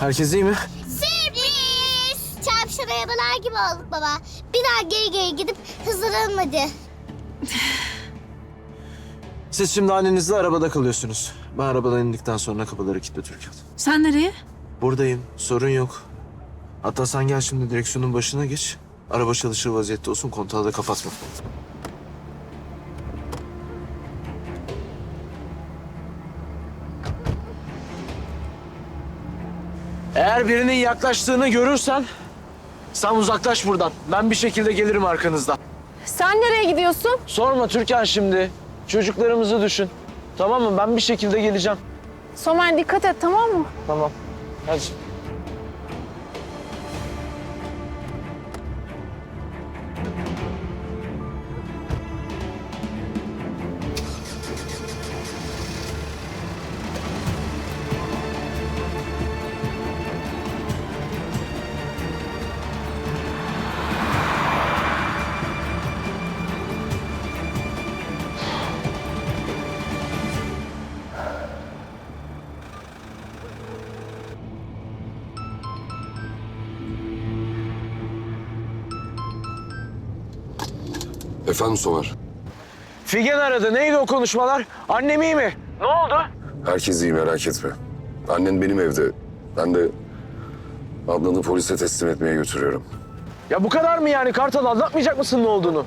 Herkes iyi mi? Sürpriz! Çarpışan arabalar gibi olduk baba. Bir daha geri geri gidip hızlanalım hadi. Siz şimdi annenizle arabada kalıyorsunuz. Ben arabadan indikten sonra kapıları kilitle Türkan. Sen nereye? Buradayım. Sorun yok. Hatta sen gel şimdi direksiyonun başına geç. Araba çalışır vaziyette olsun. Kontağı da kapatma. Eğer birinin yaklaştığını görürsen sen uzaklaş buradan. Ben bir şekilde gelirim arkanızdan. Sen nereye gidiyorsun? Sorma Türkan şimdi. Çocuklarımızı düşün. Tamam mı? Ben bir şekilde geleceğim. Somer dikkat et tamam mı? Tamam. Hadi. Efendim Somer. Figen aradı. Neydi o konuşmalar? Annem iyi mi? Ne oldu? Herkes iyi merak etme. Annen benim evde. Ben de Adnan'ı polise teslim etmeye götürüyorum. Ya bu kadar mı yani? Kartal anlatmayacak mısın ne olduğunu?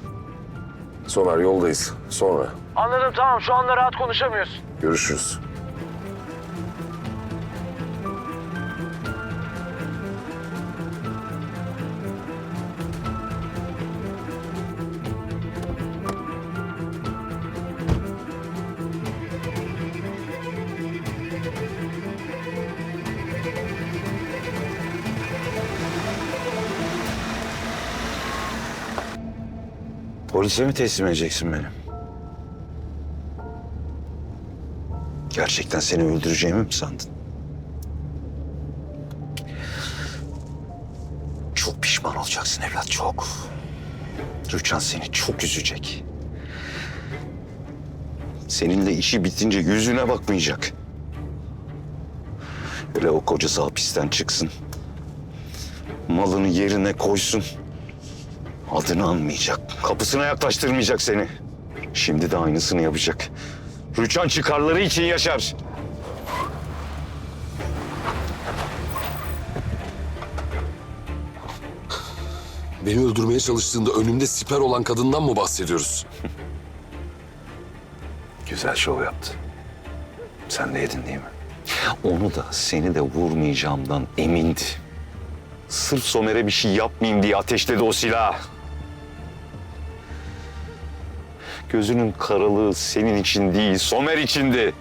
Somer yoldayız. Sonra Anladım tamam. Şu anda rahat konuşamıyorsun. görüşürüz. Polise mi teslim edeceksin beni? Gerçekten seni öldüreceğimi mi sandın? Çok pişman olacaksın evlat, çok. Rüçhan seni çok üzecek. Seninle işi bitince yüzüne bakmayacak. Hele o kocası hapisten çıksın. Malını yerine koysun. Adını anmayacak. Kapısına yaklaştırmayacak seni. Şimdi de aynısını yapacak. Rüçhan çıkarları için yaşar. Beni öldürmeye çalıştığında önümde siper olan kadından mı bahsediyoruz? Güzel şov yaptı. Sen de yedin değil mi? Onu da seni de vurmayacağımdan emindi. Sırf Somer'e bir şey yapmayayım diye ateşledi o silahı. Gözünün karalığı senin için değil, Somer içindi.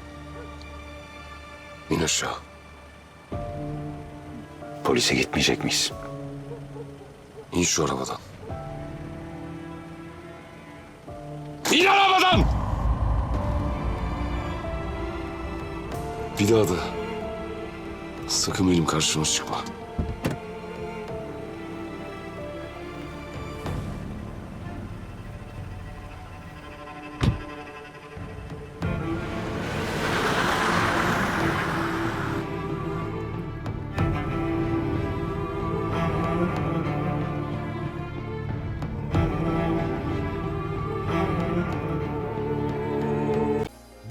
İn aşağı. Polise gitmeyecek miyiz? İn şu arabadan. İn arabadan! Bir daha da sakın benim karşıma çıkma.